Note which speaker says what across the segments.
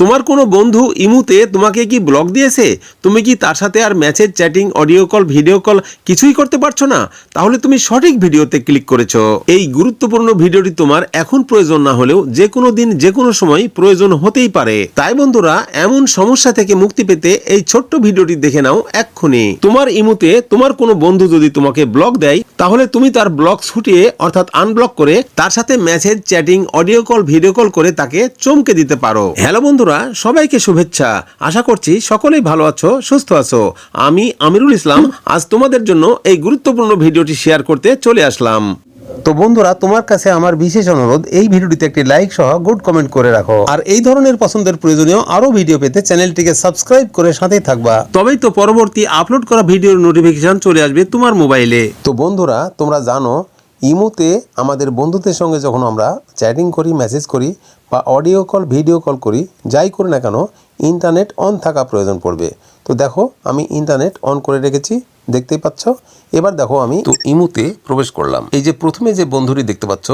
Speaker 1: তোমার কোনো বন্ধু ইমুতে তোমাকে কি ব্লক দিয়েছে? তুমি কি তার সাথে আর ম্যাচের chatting audio call video call কিছুই করতে পারছ না? তাহলে তুমি সঠিক ভিডিওতে ক্লিক করেছ। এই গুরুত্বপূর্ণ ভিডিওটি তোমার এখন প্রয়োজন না হলেও যে কোনো দিন যে কোনো সময় প্রয়োজন হতেই পারে। তাই বন্ধুরা, এমন সমস্যা থেকে মুক্তি পেতে এই ছোট্ট ভিডিওটি দেখে নাও এক্ষুনি। তোমার ইমুতে তোমার কোনো বন্ধু যদি তোমাকে ব্লক দেয়, তাহলে তুমি তার ব্লক ছুটিয়ে, অর্থাৎ আনব্লক করে, তার সাথে message chatting audio call video call করে তাকে চমকে দিতে পারো। হ্যালো বন্ধুরা, সবাইকে শুভেচ্ছা। আশা করছি সকলেই ভালো আছো, সুস্থ আছো। আমি আমিরুল ইসলাম, আজ তোমাদের জন্য এই গুরুত্বপূর্ণ ভিডিওটি শেয়ার করতে চলে আসলাম। তো বন্ধুরা, তোমার কাছে আমার বিশেষ অনুরোধ, এই ভিডিওটিতে একটি লাইক সহ গুড কমেন্ট করে রাখো। আর এই ধরনের পছন্দের প্রয়োজনীয় আরও ভিডিও পেতে চ্যানেলটিকে সাবস্ক্রাইব করে সাথেই থাকবা। তবেই তো পরবর্তী আপলোড করা ভিডিওর নোটিফিকেশন চলে আসবে তোমার মোবাইলে। তো বন্ধুরা, তোমরা জানো ইমুতে আমাদের বন্ধুদের সঙ্গে যখন আমরা চ্যাটিং করি মেসেজ করি বা অডিও কল ভিডিও কল করি, যাই করি না কেন ইন্টারনেট অন থাকা প্রয়োজন পড়বে। তো দেখো, আমি ইন্টারনেট অন করে রেখেছি, দেখতেই পাচ্ছ। এবার দেখো আমি তো ইমুতে প্রবেশ করলাম। এই যে প্রথমে যে বন্ধুটি দেখতে পাচ্ছ,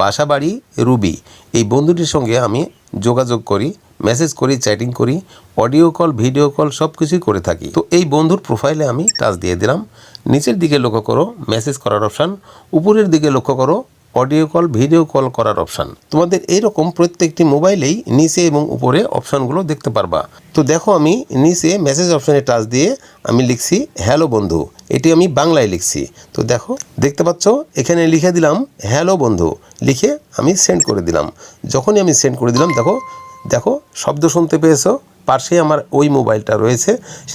Speaker 1: বাসাবাড়ি রুবি। এই বন্ধুটির সঙ্গে আমি যোগাযোগ করি মেসেজ করি চ্যাটিং করি অডিও কল ভিডিও কল সব কিছুই করে থাকি। তো এই বন্ধুর প্রোফাইলে আমি টাচ দিয়ে দিলাম। নিচের দিকে লক্ষ্য করো মেসেজ করার অপশান উপরের দিকে লক্ষ্য করো অডিও কল ভিডিও কল করার অপশান তোমাদের এইরকম প্রত্যেকটি মোবাইলেই নিচে এবং উপরে অপশানগুলো দেখতে পারবা। তো দেখো আমি নিচে মেসেজ অপশানে টাচ দিয়ে আমি লিখছি হ্যালো বন্ধু। এটি আমি বাংলায় লিখছি। তো দেখো, দেখতে পাচ্ছ? এখানে লিখে দিলাম হ্যালো বন্ধু। লিখে আমি সেন্ড করে দিলাম। যখনই আমি সেন্ড করে দিলাম, দেখো দেখো, শব্দ শুনতে পেয়েছ? পাশে আমার ওই মোবাইলটা রয়েছে,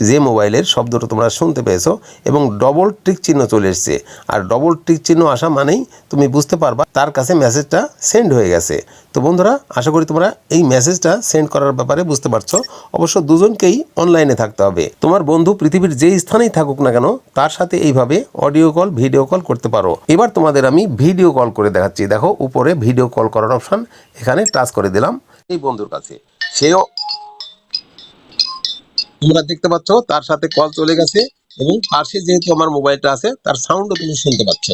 Speaker 1: যে মোবাইলের শব্দটা তোমরা শুনতে পেয়েছ, এবং ডবল ট্রিক চিহ্ন চলে এসছে। আর ডবল ট্রিক চিহ্ন আসা মানেই তুমি বুঝতে পারবা তার কাছে মেসেজটা সেন্ড হয়ে গেছে। তো বন্ধুরা, আশা করি তোমরা এই মেসেজটা সেন্ড করার ব্যাপারে বুঝতে পারছ। অবশ্য দুজনকেই অনলাইনে থাকতে হবে। তোমার বন্ধু পৃথিবীর যে স্থানেই থাকুক না কেন, তার সাথে এইভাবে অডিও কল ভিডিও কল করতে পারো। এবার তোমাদের আমি ভিডিও কল করে দেখাচ্ছি। দেখো, উপরে ভিডিও কল করার অপশন এখানে টাচ করে দিলাম। এই বন্ধুর কাছে। সেও তোমরা দেখতে পাচ্ছ, তার সাথে কল চলে গেছে এবং পাশে যেহেতু আমার মোবাইলটা আছে, তার সাউন্ডও তুমি শুনতে পাচ্ছ।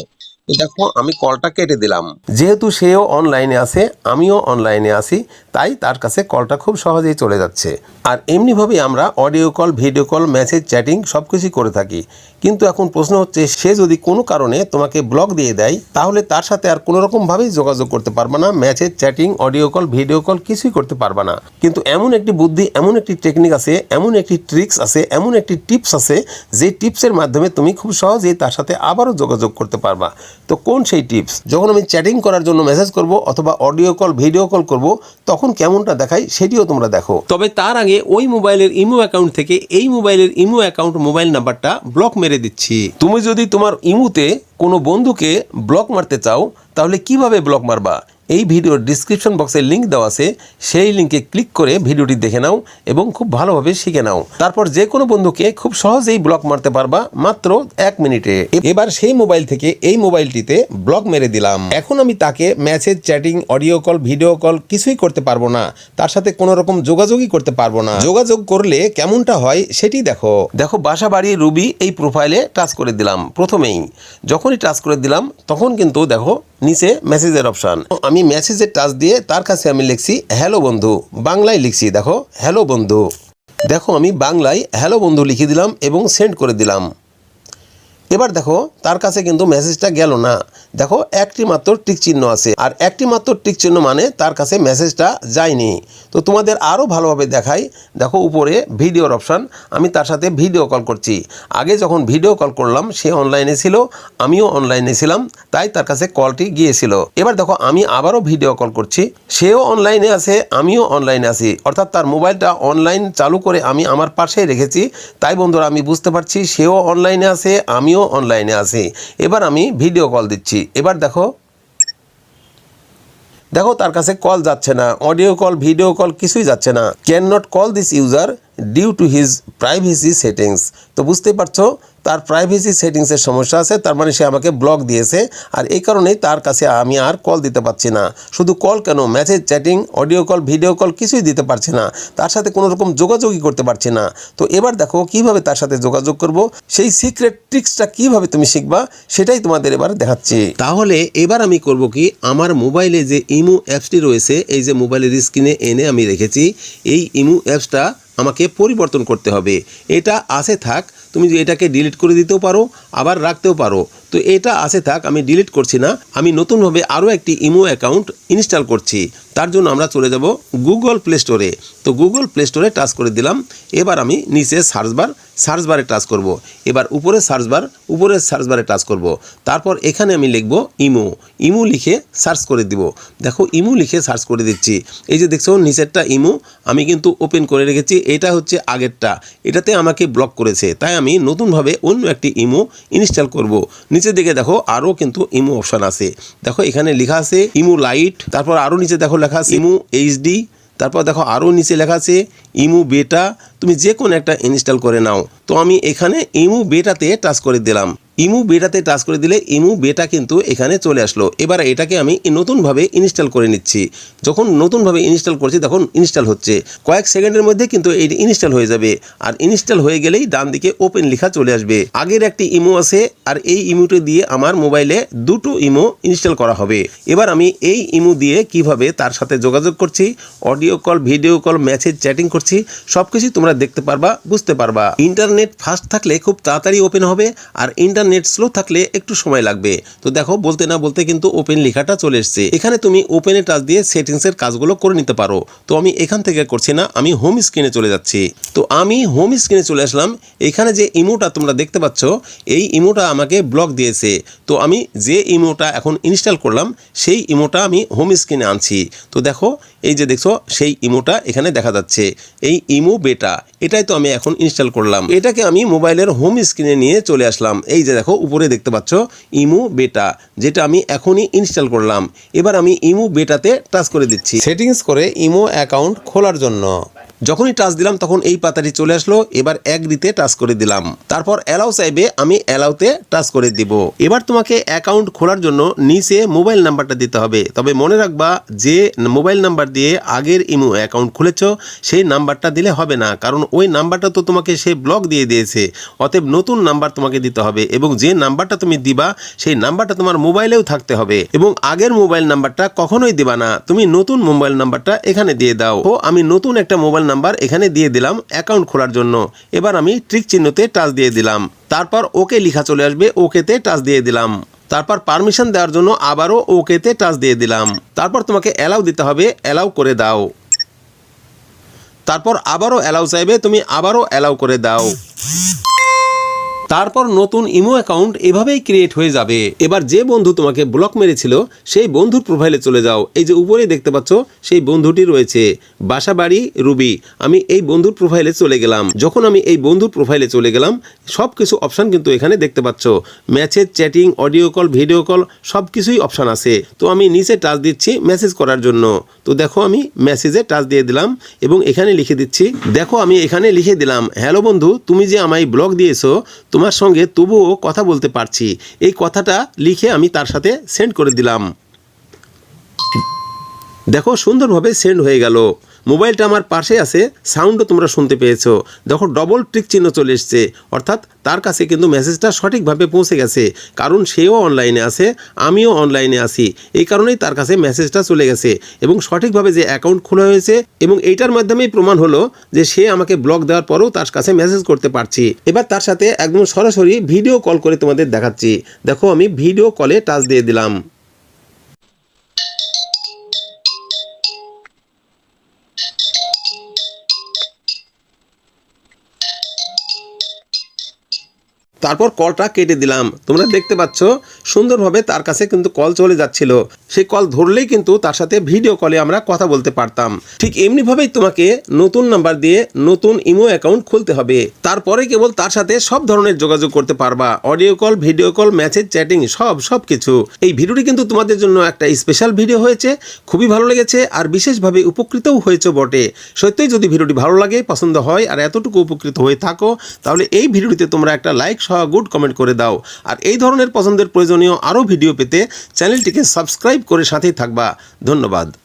Speaker 1: দেখো, আমি কলটা কেটে দিলাম। যেহেতু সেও অনলাইনে আছে, আমিও অনলাইনে আছি, তাই তার কাছে কলটা খুব সহজেই চলে যাচ্ছে। আর এমনিভাবে আমরা audio call video call message chatting সব কিছুই করে থাকি। কিন্তু এখন প্রশ্ন হচ্ছে, সে যদি কোনো কারণে তোমাকে ব্লক দিয়ে দেয়, তাহলে তার সাথে আর কোনো রকমভাবেই যোগাযোগ করতে পারবে না message chatting audio call video call কিছুই করতে পারবে না। কিন্তু এমন একটি বুদ্ধি, এমন একটি টেকনিক আছে, এমন একটি ট্রিক্স আছে, এমন একটি টিপস আছে, যে টিপসের মাধ্যমে তুমি খুব সহজেই তার সাথে আবারও যোগাযোগ করতে পারবা। তো কোন সেই টিপস? যখন আমি চ্যাটিং করার জন্য মেসেজ করব অথবা অডিও কল ভিডিও কল করব, তখন কেমনটা দেখাই সেটিও তোমরা দেখো। তবে তার আগে ওই মোবাইলের ইমো অ্যাকাউন্ট থেকে এই মোবাইলের ইমো অ্যাকাউন্ট মোবাইল নাম্বারটা ব্লক মেরে দিচ্ছি। তুমি যদি তোমার ইমুতে কোনো বন্ধুকে ব্লক মারতে চাও, তাহলে কীভাবে ব্লক মারবা? এই ভিডিওর ডিসক্রিপশন বক্সে লিংক দেওয়া আছে, সেই লিংকে ক্লিক করে ভিডিওটি দেখে নাও এবং খুব ভালোভাবে শিখে নাও। তারপর যে কোনো বন্ধুকে খুব সহজেই ব্লক মারতে পারবা মাত্র এক মিনিটে। এবার সেই মোবাইল থেকে এই মোবাইলটিতে ব্লক মেরে দিলাম। এখন আমি তাকে message chatting audio call video call কিছুই করতে পারব না। তার সাথে কোনো রকম যোগাযোগই করতে পারব না। যোগাযোগ করলে কেমনটা হয় সেটি দেখো। দেখো, বাসা বাড়ি রুবি এই প্রোফাইলে টাচ করে দিলাম প্রথমেই। যখনই টাচ করে দিলাম, তখন কিন্তু দেখো নিচে মেসেজের অপশান আমি মেসেজের টাচ দিয়ে তার কাছে আমি লিখছি হ্যালো বন্ধু। বাংলায় লিখছি, দেখো হ্যালো বন্ধু। দেখো, আমি বাংলায় হ্যালো বন্ধু লিখে দিলাম এবং সেন্ড করে দিলাম। এবার দেখো, তার কাছে কিন্তু মেসেজটা গেল না। দেখো, একটি মাত্র টিক চিহ্ন আছে। আর একটি মাত্র টিক চিহ্ন মানে তার কাছে মেসেজটা যায়নি। তো তোমাদের আরও ভালোভাবে দেখাই। দেখো, উপরে ভিডিওর অপশান আমি তার সাথে ভিডিও কল করছি। আগে যখন ভিডিও কল করলাম, সে অনলাইনে ছিল। আমিও অনলাইনে ছিলাম। তাই তার কাছে কলটি গিয়েছিল। এবার দেখো, আমি আবারও ভিডিও কল করছি। সেও অনলাইনে আছে, আমিও অনলাইনে আছি। অর্থাৎ তার মোবাইলটা অনলাইন চালু করে আমি আমার পাশেই রেখেছি। তাই বন্ধুরা, আমি বুঝতে পারছি, সেও অনলাইনে আছে, আমিও অনলাইনে আছি। এবার আমি ভিডিও কল দিচ্ছি। এবার দেখো। দেখো, তার কাছে কল যাচ্ছে না। অডিও কল ভিডিও কল কিছুই যাচ্ছে না। Can not call this user due to his privacy settings তো বুঝতে পারছ, তার প্রাইভেসি সেটিংসের সমস্যা আছে, তার মানে সে আমাকে ব্লক দিয়েছে, আর এই কারণেই তার কাছে আমি আর কল দিতে পারছি না। শুধু কল কেন? Message chatting audio call video call কিছুই দিতে পারছি না। তার সাথে কোনো রকম যোগাযোগই করতে পারছি না। তো এবার দেখো, কীভাবে তার সাথে যোগাযোগ করব? সেই সিক্রেট ট্রিক্সটা কীভাবে তুমি শিখবা? সেটাই তোমাদের এবার দেখাচ্ছি। তাহলে এবার আমি করব কি? আমার মোবাইলে যে ইমু অ্যাপসটি রয়েছে, এই যে মোবাইলের স্ক্রিনে এনে আমি রেখেছি, এই ইমু অ্যাপসটা আমাকে পরিবর্তন করতে হবে। এটা আসে থাক তুমি এটাকে ডিলিট করে দিতেও পারো, আবার রাখতেও পারো। তো এটা আছে থাক, আমি ডিলিট করছি না। আমি নতুনভাবে আরও একটি ইমো অ্যাকাউন্ট ইনস্টল করছি। তার জন্য আমরা চলে যাব গুগল প্লে স্টোরে তো গুগল প্লে স্টোরে টাচ করে দিলাম। এবার আমি নিচে সার্চ বার সার্চ বারে টাচ করব। এবার উপরে সার্চ বার উপরে সার্চ বারে টাচ করব। তারপর এখানে আমি লিখব ইমো। ইমো লিখে সার্চ করে দিব। দেখো, ইমো লিখে সার্চ করে দিচ্ছি। এই যে দেখছ, নিচেরটা ইমো। আমি কিন্তু ওপেন করে রেখেছি। এটা হচ্ছে আগেরটা। এটাতে আমাকে ব্লক করেছে। তাই আমি নতুনভাবে অন্য একটি ইমো ইনস্টল করব। নিচের দিকে দেখো আরও কিন্তু ইমো অপশান আছে। দেখো এখানে লেখা আছে ইমো লাইট, তারপর আরও নিচে দেখো লেখা আছে ইমো এইচডি, তারপর দেখো আরও নিচে লেখা আছে ইমু বেটা। তুমি যে কোনো একটা ইনস্টল করে নাও। তো আমি এখানে ইমু বেটাতে টাচ করে দিলাম। ইমু বেটাতে টাচ করে দিলে ইমু বেটা কিন্তু এখানে চলে আসলো। এবার এটাকে আমি নতুনভাবে ইনস্টল করে নিচ্ছি। যখন নতুনভাবে ইনস্টল করছি তখন ইনস্টল হচ্ছে। কয়েক সেকেন্ডের মধ্যে কিন্তু এটি ইনস্টল হয়ে যাবে। আর ইনস্টল হয়ে গেলেই ডান দিকে ওপেন লেখা চলে আসবে। আগের একটি ইমো আছে আর এই ইমোটি দিয়ে আমার মোবাইলে দুটো ইমো ইনস্টল করা হবে। এবার আমি এই ইমো দিয়ে কীভাবে তার সাথে যোগাযোগ করছি, audio call, video call, message, chatting করছি সব কিছুই তোমরা দেখতে পারবা, বুঝতে পারবা। ইন্টারনেট ফাস্ট থাকলে খুব তাড়াতাড়ি ওপেন হবে। আর ইন্টারনেট স্লো থাকলে একটু সময় লাগবে। তো দেখো, বলতে না বলতে কিন্তু ওপেন লেখাটা চলে এসছে। এখানে তুমি ওপেনে টাচ দিয়ে সেটিংসের কাজগুলো করে নিতে পারো। তো আমি এখান থেকে করছি না, আমি হোম স্ক্রিনে চলে যাচ্ছি। তো আমি হোম স্ক্রিনে চলে আসলাম। এখানে যে ইমোটা তোমরা দেখতে পাচ্ছ, এই ইমোটা আমাকে ব্লক দিয়েছে। তো আমি যে ইমোটা এখন ইনস্টল করলাম, সেই ইমোটা আমি হোম স্ক্রিনে আনছি। তো দেখো, এই যে দেখছ, সেই ইমোটা এখানে দেখা যাচ্ছে। এই ইমো বেটা এটাই তো আমি এখন ইনস্টল করলাম। এটাকে আমি মোবাইলের হোম স্ক্রিনে নিয়ে চলে আসলাম। এই যে দেখো, উপরে দেখতে পাচ্ছ, ইমু বেটা, যেটা আমি এখনই ইনস্টল করলাম। এবার আমি ইমু বেটাতে টাচ করে দিচ্ছি। সেটিংস করে ইমো অ্যাকাউন্ট খোলার জন্য। যখনই টাচ দিলাম, তখন এই পাতাটি চলে আসলো। এবার অ্যাগ্রিতে টাচ করে দিলাম। তারপর অ্যালাউ চাইবে, আমি অ্যালাউতে টাচ করে দিব। এবার তোমাকে অ্যাকাউন্ট খোলার জন্য নিচে মোবাইল নাম্বারটা দিতে হবে। তবে মনে রাখবা, যে মোবাইল নাম্বার দিয়ে আগের ইমো অ্যাকাউন্ট খুলেছ, সেই নাম্বারটা দিলে হবে না। কারণ ওই নাম্বারটা তো তোমাকে সে ব্লক দিয়ে দিয়েছে। অতএব নতুন নাম্বার তোমাকে দিতে হবে এবং যে নাম্বারটা তুমি দিবা, সেই নাম্বারটা তোমার মোবাইলেও থাকতে হবে। এবং আগের মোবাইল নাম্বারটা কখনোই দিবা না। তুমি নতুন মোবাইল নাম্বারটা এখানে দিয়ে দাও। ও আমি নতুন একটা মোবাইল নাম্বার এখানে দিয়ে দিলাম অ্যাকাউন্ট খোলার জন্য। এবার আমি ট্রিক চিহ্নতে টাচ দিয়ে দিলাম। তারপর ওকে লিখা চলে আসবে, ওকেতে টাচ দিয়ে দিলাম। তারপর পারমিশন দেওয়ার জন্য আবারও ওকেতে টাচ দিয়ে দিলাম। তারপর তোমাকে অ্যালাউ দিতে হবে, অ্যালাউ করে দাও। তারপর আবারও অ্যালাউ চাইবে, তুমি আবারও অ্যালাউ করে দাও। তারপর নতুন ইমো অ্যাকাউন্ট এভাবেই ক্রিয়েট হয়ে যাবে। এবার যে বন্ধু তোমাকে ব্লক মেরেছিল, সেই বন্ধুর প্রোফাইলে চলে যাও। এই যে উপরে দেখতে পাচ্ছ, সেই বন্ধুটি রয়েছে। বাসাবাড়ি রুবি, আমি এই বন্ধুর প্রোফাইলে চলে গেলাম। যখন আমি এই বন্ধুর প্রোফাইলে চলে গেলাম সব কিছু অপশান কিন্তু এখানে দেখতে পাচ্ছ। Message chatting audio call video call সব কিছুই অপশান আছে। তো আমি নিচে টাচ দিচ্ছি মেসেজ করার জন্য। তো দেখো, আমি মেসেজে টাচ দিয়ে দিলাম এবং এখানে লিখে দিচ্ছি, দেখো, আমি এখানে লিখে দিলাম, হ্যালো বন্ধু, তুমি যে আমায় ব্লগ দিয়েছ তোমার সঙ্গে তবুও কথা বলতে পারছি। এই কথাটা লিখে আমি তার সাথে সেন্ড করে দিলাম। দেখো, সুন্দরভাবে সেন্ড হয়ে গেল। মোবাইলটা আমার পাশে আছে সাউন্ডও তোমরা শুনতে পেয়েছ। দেখো ডবল ট্রিক চিহ্ন চলে এসছে। অর্থাৎ তার কাছে কিন্তু মেসেজটা সঠিকভাবে পৌঁছে গেছে। কারণ সেও অনলাইনে আছে, আমিও অনলাইনে আছি। এই কারণেই তার কাছে মেসেজটা চলে গেছে এবং সঠিকভাবে যে অ্যাকাউন্ট খোলা হয়েছে এবং এইটার মাধ্যমেই প্রমাণ হলো যে সে আমাকে ব্লক দেওয়ার পরেও তার কাছে মেসেজ করতে পারছি। এবার তার সাথে একদম সরাসরি ভিডিও কল করে তোমাদের দেখাচ্ছি। দেখো, আমি ভিডিও কলে টাচ দিয়ে দিলাম। তারপর কলটা কেটে দিলাম। তোমরা দেখতে পাচ্ছ, সুন্দরভাবে তার কাছে কিন্তু কল চলে যাচ্ছিল। সেই কল ধরলেই কিন্তু তার সাথে ভিডিও কলে আমরা কথা বলতে পারতাম। ঠিক এমনিভাবেই তোমাকে নতুন নাম্বার দিয়ে নতুন ইমো অ্যাকাউন্ট খুলতে হবে। তারপরে কেবল তার সাথে সব ধরনের যোগাযোগ করতে পারবা। Audio call, video call, message, chatting, সব সব কিছু। এই ভিডিওটি কিন্তু তোমাদের জন্য একটা স্পেশাল ভিডিও হয়েছে। খুবই ভালো লেগেছে আর বিশেষভাবে উপকৃতও হয়েছে বটে। সত্যিই যদি ভিডিওটি ভালো লাগে, পছন্দ হয় আর এতটুকু উপকৃত হয়ে থাকো, তাহলে এই ভিডিওটিতে তোমরা একটা লাইক সহ গুড কমেন্ট করে দাও। আর এই ধরনের পছন্দের প্রয়োজনীয় আরও ভিডিও পেতে চ্যানেলটিকে সাবস্ক্রাইব করে সাথেই থাকবা। ধন্যবাদ।